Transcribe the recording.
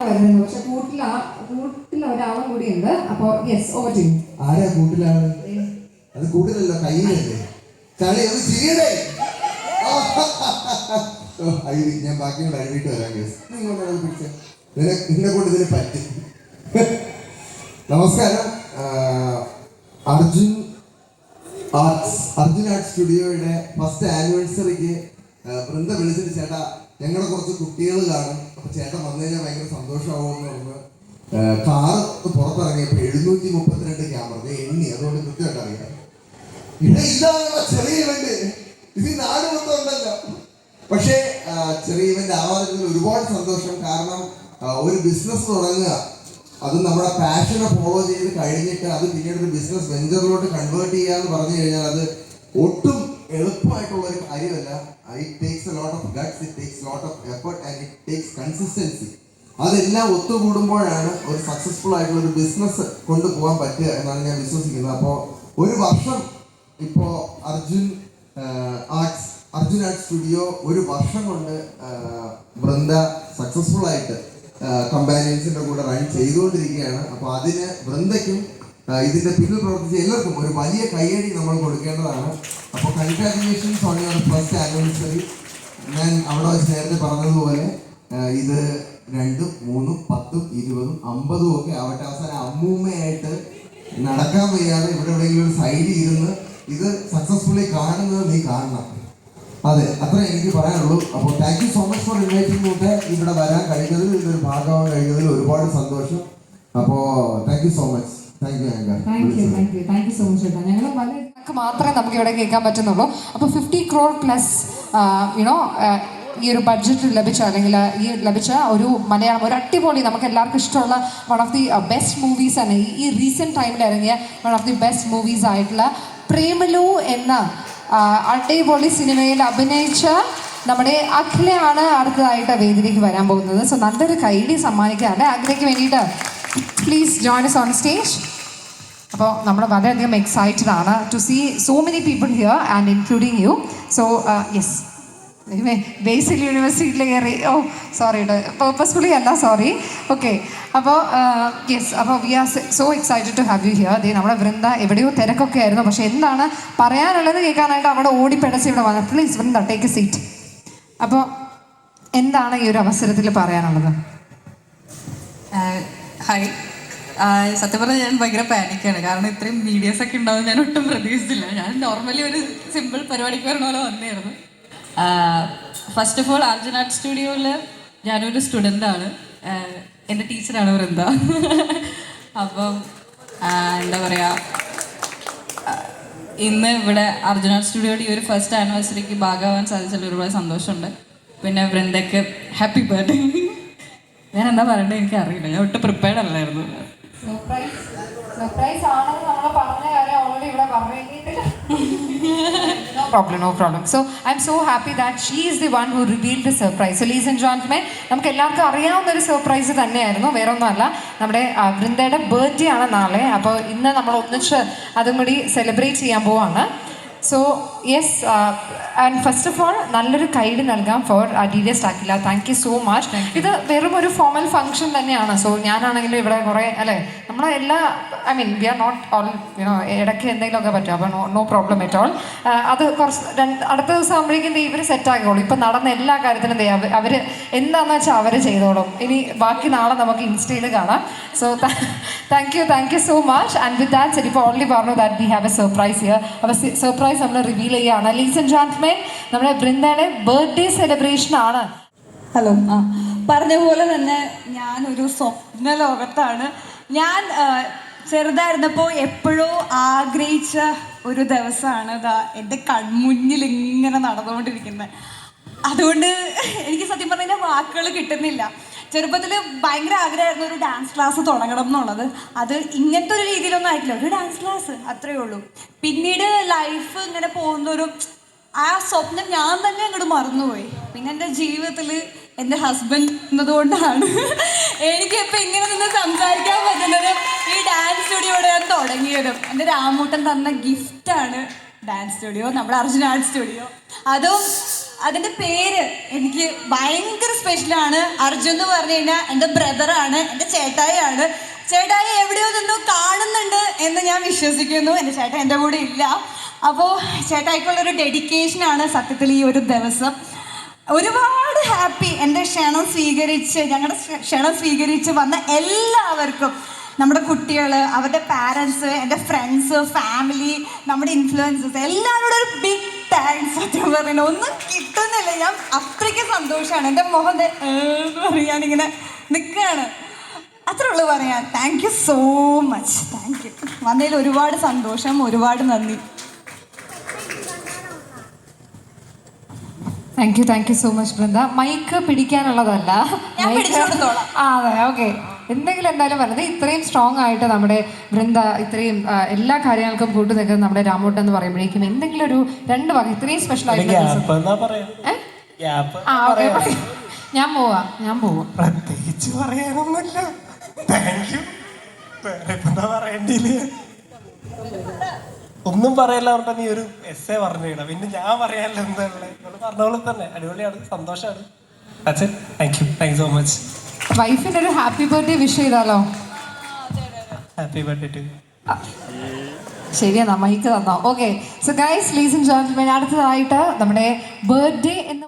വരുന്നത് പക്ഷെ കൂട്ടിൽ കൂട്ടിൽ ഒരാളും കൂടി ഉണ്ട് അപ്പോ യെസ് ഓവർ ടു ആരാ കൂട്ടിലാണ്? അത് കൂട്ടിലല്ല കയ്യിലല്ലേ? ചളി അത് ചെയ്യണേ. അയ്യോ ഞാൻ ബാക്കിയോട് അഴിവിട്ട് വരാം കേസ് നിങ്ങളെ പിടിച്ച. നിന്നെ കൊണ്ട് ഇതിന് പറ്റും. നമസ്കാരം. അർജുൻ ആർട്സ് അർജുൻ ആർട്സ് സ്റ്റുഡിയോയുടെ ഫസ്റ്റ് ആനിവേഴ്സറിക്ക് വൃന്ദ വിളിച്ചിട്ട് ചേട്ടാ ഞങ്ങളുടെ കുറച്ച് കുട്ടികൾ കാണും. അപ്പൊ ചേട്ടൻ വന്നു കഴിഞ്ഞാൽ ഭയങ്കര പറഞ്ഞ് കാർ പുറത്തിറങ്ങിയപ്പോൾ എഴുന്നൂറ്റി മുപ്പത്തിരണ്ട് ക്യാമറ എണ്ണി. അതുകൊണ്ട് കൃത്യമായിട്ട് അറിയാം. ഇവിടെ ഇതാണ് ചെറിയ ഇവന്റ് ഇത് നാട് മൊത്തം ഉണ്ടല്ലോ. പക്ഷേ ചെറിയ ഇവന്റ് ആവാതിരുന്നതിൽ ഒരുപാട് സന്തോഷം. കാരണം ഒരു ബിസിനസ് തുടങ്ങുക. അത് നമ്മുടെ പാഷനെ ഫോളോ ചെയ്ത് കഴിഞ്ഞിട്ട് അത് പിന്നീട് ഒരു ബിസിനസ് വെഞ്ചറിലോട്ട് കൺവേർട്ട് ചെയ്യാന്ന് പറഞ്ഞു കഴിഞ്ഞാൽ അത് ഒട്ടും എളുപ്പമായിട്ടുള്ള ഒരു കാര്യമല്ല. It takes a lot of guts it takes lot of effort and it takes consistency അതെല്ലാം ഒത്തുകൂടുമ്പോഴാണ് ഒരു സക്സസ്ഫുൾ ആയിട്ടുള്ള ഒരു ബിസിനസ് കൊണ്ടുപോകാൻ പറ്റുക എന്നാണ് ഞാൻ വിശ്വസിക്കുന്നത്. അപ്പോൾ ഒരു വർഷം ഇപ്പോൾ Arjun arts Arjun arts studio ഒരു വർഷം കൊണ്ട് വൃന്ദ സക്സസ്ഫുൾ ആയിട്ട് കമ്പാനിയൻസിന്റെ കൂടെ റൺ ചെയ്തുകൊണ്ടിരിക്കുകയാണ്. അപ്പോൾ അതിന് വൃന്ദയ്ക്കും ഇതിന്റെ പിന്നിൽ പ്രവർത്തിച്ച എല്ലാവർക്കും ഒരു വലിയ കൈയടി നമ്മൾ കൊടുക്കേണ്ടതാണ്. അപ്പോൾ congratulations on your first anniversary ഞാൻ അവിടെ വെച്ച് നേരത്തെ പറഞ്ഞതുപോലെ ഇത് രണ്ടും മൂന്നും പത്തും ഇരുപതും അമ്പതും ഒക്കെ അവരുടെ അവസാനം അമ്മൂമ്മയായിട്ട് നടക്കാൻ വയ്യാതെ ഇവിടെ എവിടെയെങ്കിലും ഒരു സൈഡിൽ ഇരുന്ന് ഇത് സക്സസ്ഫുള്ളി കാണുന്നത് നീ കാണണം. അതെ അത്ര എനിക്ക് പറയാനുള്ളൂ. അപ്പോൾ thank you so much for inviting കൂട്ടെ ഇവിടെ വരാൻ കഴിഞ്ഞതിൽ ഇതൊരു ഭാഗമാകാൻ കഴിഞ്ഞതിൽ ഒരുപാട് സന്തോഷം. അപ്പോൾ thank you so much thank you thank you thank you so much ചേട്ടാ ഞങ്ങൾ പല മാത്രമേ നമുക്ക് ഇവിടെ കേൾക്കാൻ പറ്റുന്നുള്ളൂ. അപ്പോൾ ഫിഫ്റ്റി ക്രോർ പ്ലസ് യുനോ ഈ ഒരു ബഡ്ജറ്റ് ലഭിച്ച അല്ലെങ്കിൽ ഈ ലഭിച്ച ഒരു മലയാളം ഒരു അടിപൊളി നമുക്ക് എല്ലാവർക്കും ഇഷ്ടമുള്ള one of the best movies ആണ്. ഈ- റീസെന്റ് റീസെന്റ് ടൈമിൽ ഇറങ്ങിയ one of the best movies ആയിട്ടുള്ള പ്രേമലു എന്ന അടിപൊളി സിനിമയിൽ അഭിനയിച്ച നമ്മുടെ അഖിലയാണ് അടുത്തതായിട്ട് വേദിയിലേക്ക് വരാൻ പോകുന്നത്. സോ നല്ലൊരു കൈഡി സമ്മാനിക്കാറുണ്ട് അഖിലയ്ക്ക് വേണ്ടിയിട്ട്? Please join us on stage അപ്പോൾ നമ്മൾ വളരെയധികം എക്സൈറ്റഡ് ആണ് to see so many people here and including you so yes Basil യൂണിവേഴ്സിറ്റിയിൽ കയറി. ഓ സോറി പേർപ്പസ്ഫുള്ളി അല്ല സോറി ഓക്കെ അപ്പോൾ യെസ് അപ്പോൾ we are so excited to have you here ദേ നമ്മുടെ വൃന്ദ എവിടെയോ തിരക്കൊക്കെ ആയിരുന്നു പക്ഷേ എന്താണ് പറയാനുള്ളത് കേൾക്കാനായിട്ട് അവിടെ ഓടിപ്പിടച്ച് ഇവിടെ വന്നത് please Vrinda take a seat അപ്പോൾ എന്താണ് ഈ ഒരു അവസരത്തിൽ പറയാനുള്ളത്? Ah hi. സത്യം പറഞ്ഞാൽ ഞാൻ ഭയങ്കര പാനിക്കാണ് കാരണം ഇത്രയും മീഡിയസ് ഒക്കെ ഉണ്ടാവും ഞാൻ ഒട്ടും പ്രതീക്ഷിച്ചില്ല. ഞാൻ നോർമലി ഒരു സിമ്പിൾ പരിപാടിക്ക് വരണ പോലെ വന്നായിരുന്നു. First of all Arjun art സ്റ്റുഡിയോയിൽ ഞാനൊരു ആണ്. എന്റെ ടീച്ചറാണ് വൃന്ദ അപ്പം എന്താ പറയുക ഇന്ന് ഇവിടെ അർജുന സ്റ്റുഡിയോയുടെ ഈ ഒരു ഫസ്റ്റ് ആനിവേഴ്സറിക്ക് ഭാഗമാവാൻ സാധിച്ചതിൽ ഒരുപാട് സന്തോഷമുണ്ട്. പിന്നെ വൃന്ദയ്ക്ക് ഹാപ്പി ബർത്ത്ഡേ ഞാൻ എന്താ പറയണ്ടേ? എനിക്ക് അറിയില്ല ഞാൻ ഒട്ടും പ്രിപ്പയർഡ് അല്ലായിരുന്നു. പറഞ്ഞിട്ടില്ല no problem no problem so I am so happy that she is the one who revealed the surprise so lease and ജോൺസ്മേ നമുക്ക് എല്ലാവർക്കും അറിയാവുന്ന ഒരു സർപ്രൈസ് തന്നെയായിരുന്നു. വേറെ ഒന്നുമല്ല നമ്മുടെ വൃന്ദയുടെ ബർത്ത്ഡേ ആണ് നാളെ. അപ്പോൾ ഇന്ന് നമ്മൾ ഒന്നിച്ച് അതും കൂടി സെലിബ്രേറ്റ് ചെയ്യാൻ പോവാണ്. So yes and first of all നല്ലൊരു കൈഡ് നൽകാം ഫോർ ഡി ഡി എസ് ടാക്കില്ല താങ്ക് യു സോ മച്ച് ഇത് വെറും ഒരു ഫോമൽ ഫംഗ്ഷൻ തന്നെയാണ്. സോ ഞാനാണെങ്കിലും ഇവിടെ കുറേ അല്ലേ? നമ്മളെ എല്ലാ I mean we are not all you know ഇടയ്ക്ക് എന്തെങ്കിലുമൊക്കെ പറ്റും. അപ്പോൾ no no problem at all അത് കുറച്ച് രണ്ട് അടുത്ത ദിവസം ആകുമ്പോഴേക്കും ഇവർ സെറ്റ് ആക്കിക്കോളും ഇപ്പം നടന്ന എല്ലാ കാര്യത്തിനും ദേ അവർ അവർ എന്താണെന്ന് വെച്ചാൽ അവർ ചെയ്തോളും. ഇനി ബാക്കി നാളെ നമുക്ക് ഇൻസ്റ്റയിൽ കാണാം. So thank you thank you so much and with that ശരി ഇപ്പോൾ ഓൺലി പറഞ്ഞു that we have a surprise here അപ്പോൾ സർപ്രൈസ് നമ്മൾ റിവീൽ ചെയ്യുകയാണ് ലീസ് ആൻഡ് ജാൻസ്മേൻ നമ്മുടെ ബൃന്ദയുടെ ബർത്ത്ഡേ സെലിബ്രേഷൻ ആണ്. ഹലോ ആ പറഞ്ഞ പോലെ തന്നെ ഞാൻ ഒരു സ്വപ്ന ലോകത്താണ്. ഞാൻ ചെറുതായിരുന്നപ്പോൾ എപ്പോഴോ ആഗ്രഹിച്ച ഒരു ദിവസമാണ് ഇതാ എന്റെ കൺമുന്നിൽ ഇങ്ങനെ നടന്നുകൊണ്ടിരിക്കുന്നത്. അതുകൊണ്ട് എനിക്ക് സത്യം പറഞ്ഞാൽ വാക്കുകൾ കിട്ടുന്നില്ല. ചെറുപ്പത്തിൽ ഭയങ്കര ആഗ്രഹമായിരുന്നു ഒരു ഡാൻസ് ക്ലാസ് തുടങ്ങണം എന്നുള്ളത്. അത് ഇങ്ങനത്തെ ഒരു രീതിയിലൊന്നും ആയിട്ടില്ല. ഒരു ഡാൻസ് ക്ലാസ് അത്രയേ ഉള്ളൂ. പിന്നീട് ലൈഫ് ഇങ്ങനെ പോകുന്നൊരു ആ സ്വപ്നം ഞാൻ തന്നെ അങ്ങോട്ട് മറന്നുപോയി. പിന്നെ എന്റെ ജീവിതത്തിൽ എന്റെ ഹസ്ബൻഡ് എന്നതുകൊണ്ടാണ് എനിക്കിപ്പോൾ ഇങ്ങനെ നിന്ന് സംസാരിക്കാൻ പറ്റുന്നത്. ഈ ഡാൻസ് സ്റ്റുഡിയോടെ ഞാൻ തുടങ്ങിയതും. എന്റെ രാമൂട്ടൻ തന്ന ഗിഫ്റ്റാണ് ഡാൻസ് സ്റ്റുഡിയോ നമ്മുടെ അർജുന ആർട്ട് സ്റ്റുഡിയോ അതും അതിന്റെ പേര് എനിക്ക് ഭയങ്കര സ്പെഷ്യലാണ് അർജുൻ എന്ന് പറഞ്ഞു കഴിഞ്ഞാൽ എന്റെ ബ്രദറാണ് എന്റെ ചേട്ടായിയാണ്. ചേട്ടായി എവിടെയോ നിന്നോ കാണുന്നുണ്ട് എന്ന് ഞാൻ വിശ്വസിക്കുന്നു. എന്റെ ചേട്ടൻ എന്റെ കൂടെ ഇല്ല. അപ്പോൾ ചേട്ടായിക്കുള്ളൊരു ഡെഡിക്കേഷനാണ് സത്യത്തിൽ ഈ ഒരു ദിവസം. ഒരുപാട് ഹാപ്പി എന്റെ ക്ഷണം സ്വീകരിച്ച് ഞങ്ങളുടെ ക്ഷണം സ്വീകരിച്ച് വന്ന എല്ലാവർക്കും. നമ്മുടെ കുട്ടികൾ അവരുടെ പാരൻസ് എന്റെ ഫ്രണ്ട്സ് ഫാമിലി നമ്മുടെ ഇൻഫ്ലുവൻസസ് എല്ലാവരോടും ഒരു ബിഗ് താങ്ക്സ് സത്യം പറയുന്നത് ഒന്നും കിട്ടുന്നില്ല. ഞാൻ അത്രയ്ക്ക് സന്തോഷമാണ്. എന്റെ മുഖം ദേ ഏന്ന് പറയാനിങ്ങനെ നിൽക്കുകയാണ് അത്രേ ഉള്ളൂ പറയാം thank you so much thank you വന്നതിൽ ഒരുപാട് സന്തോഷം ഒരുപാട് നന്ദി. Thank you thank you so much Brinda mic പിടിക്കാനുള്ളതല്ല. ആ അതെ ഓക്കെ എന്തെങ്കിലും എന്തായാലും പറയുന്നത് ഇത്രയും സ്ട്രോങ് ആയിട്ട് നമ്മുടെ വൃന്ദ ഇത്രയും എല്ലാ കാര്യങ്ങൾക്കും കൂട്ടു നിൽക്കുന്ന നമ്മുടെ രാമോട്ട് എന്ന് പറയുമ്പോഴേക്കും എന്തെങ്കിലും ഒരു രണ്ട് വക ഇത്രയും സ്പെഷ്യൽ ആയിട്ട് ഞാൻ പോവാ ഞാൻ പോവാ. പ്രത്യേകിച്ച് പറയാനൊന്നുമില്ല. താങ്ക് യു ഒന്നും പറയല്ല പറഞ്ഞ നീ ഒരു എസ് എ പറഞ്ഞിട. പിന്നെ ഞാൻ പറയാനല്ലോ എന്താ പറഞ്ഞ പോലെ തന്നെ. അടിപൊളിയാണ് സന്തോഷമാണ്. അച്ഛൻ thank you thank so much വൈഫിന് ഒരു ഹാപ്പി ബർത്ത്ഡേ വിഷ് ചെയ്താലോ? ഹാപ്പി ബർത്ത്ഡേ ടു ശരിയെന്നാ മൈക്ക് തന്നോ. ഓക്കെ സോ ഗൈസ് ലീസ് ആൻഡ് അടുത്തതായിട്ട് നമ്മുടെ ബർത്ത്ഡേ എന്ന്